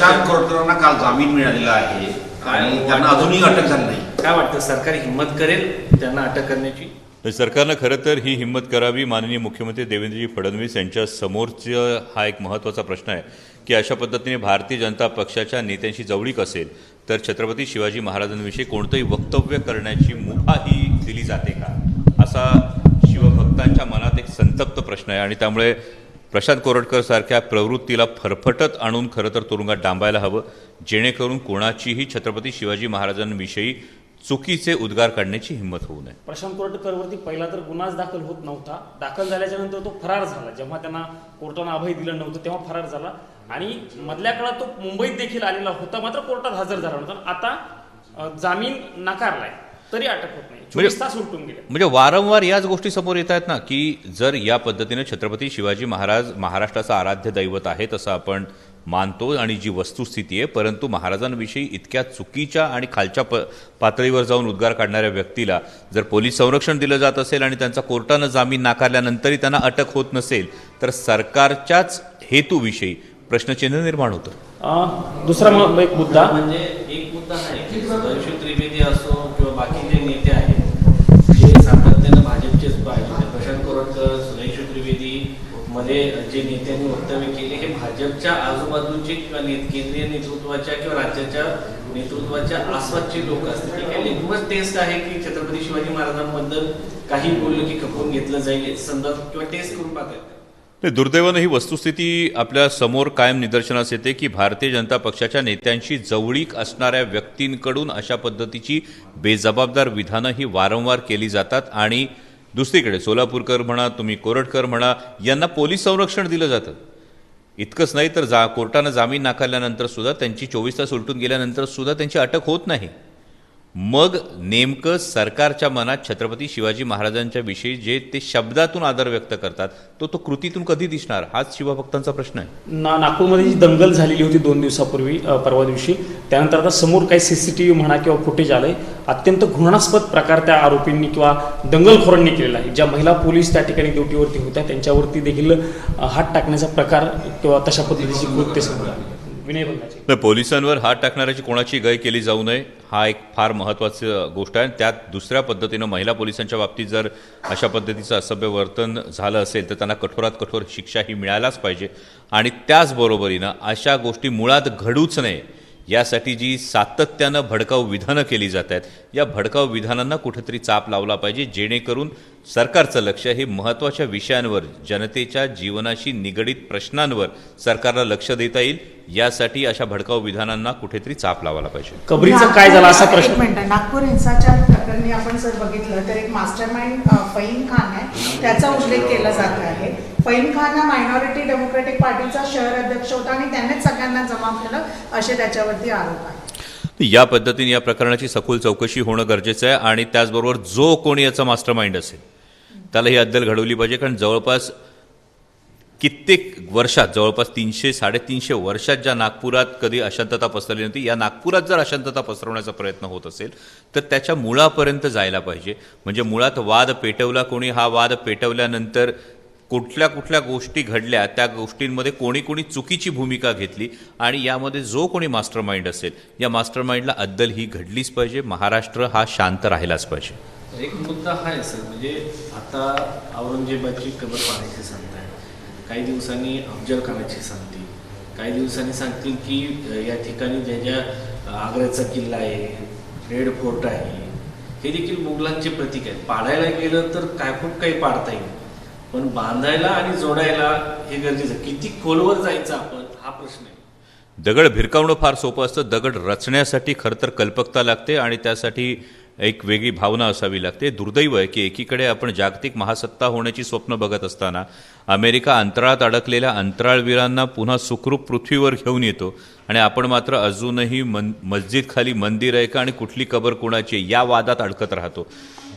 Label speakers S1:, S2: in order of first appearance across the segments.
S1: प्रशांत कोरटकरांना काल जामीन मिळालेला आहे आणि त्यांना अजूनही अटक झाली नाही.
S2: काय वाटतं? सरकार हिंमत करेल त्यांना अटक करण्याची?
S3: सरकारनं खरं तर ही हिंमत करावी माननीय मुख्यमंत्री देवेंद्रजी फडणवीस यांच्या समोरचा हा एक महत्त्वाचा प्रश्न आहे की अशा पद्धतीने भारतीय जनता पक्षाच्या नेत्यांशी जवळीक असेल तर छत्रपती शिवाजी महाराजांविषयी कोणतंही वक्तव्य करण्याची मुभा ही दिली जाते का? असा शिवभक्तांच्या मनात एक संतप्त प्रश्न आहे आणि त्यामुळे प्रशांत कोरटकर सारख्या प्रवृत्तीला फरफटत आणून खरं तर तुरुंगात डांबायला हवं जेणेकरून कोणाचीही छत्रपती शिवाजी महाराजांविषयी चुकीचे उद्गार काढण्याची हिंमत होऊ नये.
S4: प्रशांत कोरटकरवरती पहिला तर गुन्हाच दाखल होत नव्हता. दाखल झाल्याच्यानंतर तो फरार झाला. जेव्हा त्यांना कोर्टानं अभय दिलं नव्हतं तेव्हा फरार झाला. आणि मधल्या काळात तो मुंबईत देखील आलेला होता मात्र कोर्टात हजर झाला नव्हता. आता जामीन नाकारलाय. तरी अटक होत नाही. चोवीस तास उलटून गेले.
S3: म्हणजे वारंवार याच गोष्टी समोर येत आहेत ना की जर या पद्धतीने छत्रपती शिवाजी महाराज महाराष्ट्राचं आराध्य दैवत आहे तसं आपण मानतो आणि जी वस्तुस्थिती आहे परंतु महाराजांविषयी इतक्या चुकीच्या आणि खालच्या प पातळीवर जाऊन उद्गार काढणाऱ्या व्यक्तीला जर पोलीस संरक्षण दिलं जात असेल आणि त्यांचा कोर्टानं जामीन नाकारल्यानंतरही त्यांना अटक होत नसेल तर सरकारच्याच हेतूविषयी प्रश्नचिन्ह निर्माण होतं.
S4: दुसरा एक मुद्दा.
S2: म्हणजे एक मुद्दा आहे की सुधांशु त्रिवेदी असो बाकी जे नेते आहेत जे सातत्यानं भाजपचेच पाहिजे प्रशांत कोरटकर सुधांशु त्रिवेदी मध्ये जे नेत्यांनी वक्तव्य केले हे भाजपच्या आजूबाजूचे किंवा केंद्रीय नेतृत्वाच्या किंवा राज्याच्या नेतृत्वाच्या आसपासचे लोक असतील ठीक आहे टेस्ट आहे की छत्रपती शिवाजी महाराजांबद्दल काही बोललं की खपवून घेतलं जाईल संदर्भ किंवा टेस्ट करून पाहता येतं.
S3: नाही, दुर्दैवानं ही वस्तुस्थिती आपल्यासमोर कायम निदर्शनास येते की भारतीय जनता पक्षाच्या नेत्यांशी जवळीक असणाऱ्या व्यक्तींकडून अशा पद्धतीची बेजबाबदार विधानं ही वारंवार केली जातात. आणि दुसरीकडे सोलापूरकर म्हणा तुम्ही कोरटकर म्हणा यांना पोलीस संरक्षण दिलं जातं. इतकंच नाही तर जा कोर्टानं जामीन नाकारल्यानंतर सुद्धा त्यांची चोवीस तास उलटून गेल्यानंतर सुद्धा त्यांची अटक होत नाही. मग नेमकं सरकारच्या मनात छत्रपती शिवाजी महाराजांच्या विषयी जे ते शब्दातून आदर व्यक्त करतात तो तो कृतीतून कधी दिसणार? हाच शिवभक्तांचा प्रश्न आहे.
S4: ना नागपूरमध्ये जी दंगल झालेली होती दोन दिवसापूर्वी परवा दिवशी त्यानंतर आता समोर काही सी सी टी व्ही म्हणा किंवा फुटेज आलंय. अत्यंत घृणास्पद प्रकार त्या आरोपींनी किंवा दंगलखोरांनी केलेला आहे. ज्या महिला पोलीस त्या ठिकाणी ड्युटीवरती होत्या त्यांच्यावरती देखील हात टाकण्याचा प्रकार किंवा तशा पद्धतीची कृत्य समोर आली विनयभंगाची
S3: पोलिसांवर हात टाकणाऱ्याची कोणाची गय केली जाऊ नये हा एक फार महत्त्वाचं गोष्ट आहे. त्यात दुसऱ्या पद्धतीनं महिला पोलिसांच्या बाबतीत जर अशा पद्धतीचं असभ्य वर्तन झालं असेल तर त्यांना कठोरात कठोर शिक्षा ही मिळायलाच पाहिजे. आणि त्याचबरोबरीनं अशा गोष्टी मुळात घडूच नये यासाठी जी सातत्यानं भडकाऊ विधानं केली जात आहेत या भडकाऊ विधानांना कुठेतरी चाप लावला पाहिजे जेणेकरून सरकारचं लक्ष हे महत्त्वाच्या विषयांवर जनतेच्या जीवनाशी निगडीत प्रश्नांवर सरकारला लक्ष देता येईल. यासाठी अशा भडकाऊ विधानांना कुठेतरी चाप लावायला पाहिजे.
S4: कबरीचं काय झालं असा प्रश्न?
S5: मिनिट. नागपूर हिंसाचार प्रकरणी आपण जर बघितलं तर एक मास्टर माइंड फईन खान आहे. त्याचा उल्लेख केला जात आहे. फईन खान हा मायनॉरिटी डेमोक्रेटिक पार्टीचा शहर अध्यक्ष होता आणि त्यांनीच सगळ्यांना जमा केलं असे त्याच्यावरती आरोप आहे
S3: या पद्धतीने या प्रकरणाची सखोल चौकशी होणं गरजेचं आहे आणि त्याचबरोबर जो कोणी याचा मास्टर माइंड असेल त्याला ही अद्दल घडवली पाहिजे कारण जवळपास कित्येक वर्षात जवळपास तीनशे साडेतीनशे वर्षात ज्या नागपुरात कधी अशांतता पसरली नव्हती या नागपुरात जर अशांतता पसरवण्याचा प्रयत्न होत असेल तर त्याच्या मुळापर्यंत जायला पाहिजे. म्हणजे मुळात वाद पेटवला कोणी हा वाद पेटवल्यानंतर कुठल्या कुठल्या गोष्टी घडल्या त्या गोष्टींमध्ये कोणी कोणी चुकीची भूमिका घेतली आणि यामध्ये जो कोणी मास्टर माइंड असेल या मास्टर माइंडला अद्दल ही घडलीच पाहिजे. महाराष्ट्र हा शांत राहिलाच पाहिजे.
S2: एक मुद्दा हा आहे सर म्हणजे आता औरंगजेबाची कबर पाडायची सांगताय काही दिवसांनी अफजल खानाची सांगतील. काही दिवसांनी सांगतील की या ठिकाणी ज्या ज्या आग्र्याचा किल्ला आहे रेड फोर्ट आहे हे देखील मुघलांचे प्रतीक आहेत. पाडायला गेलं तर काय खूप काही पाडता येईल. पण बांधायला आणि जोडायला हे गरजेचं किती खोलवर जायचं आपण हा प्रश्न आहे.
S3: दगड भिरकावणं फार सोपं असतं. दगड रचण्यासाठी खरं तर कल्पकता लागते आणि त्यासाठी एक वेगळी भावना असावी लागते. दुर्दैव आहे की एकीकडे आपण जागतिक महासत्ता होण्याची स्वप्न बघत असताना अमेरिका अंतराळात अडकलेल्या अंतराळवीरांना पुन्हा सुखरूप पृथ्वीवर घेऊन येतो आणि आपण मात्र अजूनही मन मस्जिद खाली मंदिर आहे का आणि कुठली कबर कोणाची या वादात अडकत राहतो.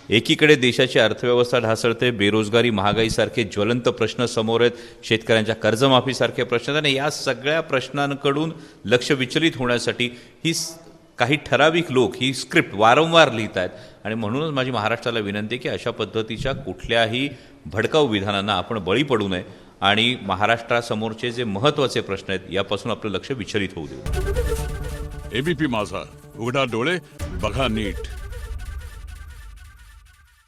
S3: एकीकडे देशाची अर्थव्यवस्था ढासळते बेरोजगारी महागाईसारखे ज्वलंत प्रश्न समोर आहेत शेतकऱ्यांच्या कर्जमाफीसारखे प्रश्न आहेत आणि या सगळ्या प्रश्नांकडून लक्ष विचलित होण्यासाठी ही काही ठराविक लोक ही स्क्रिप्ट वारंवार लिहित आहेत. आणि म्हणूनच माझी महाराष्ट्राला विनंती आहे की अशा पद्धतीच्या कुठल्याही भडकाऊ विधानांना आपण बळी पडू नये आणि महाराष्ट्रासमोरचे जे महत्त्वाचे प्रश्न आहेत यापासून आपलं लक्ष विचलित होऊ देऊ.
S6: एबीपी माझा. उघडा डोळे बघा नीट.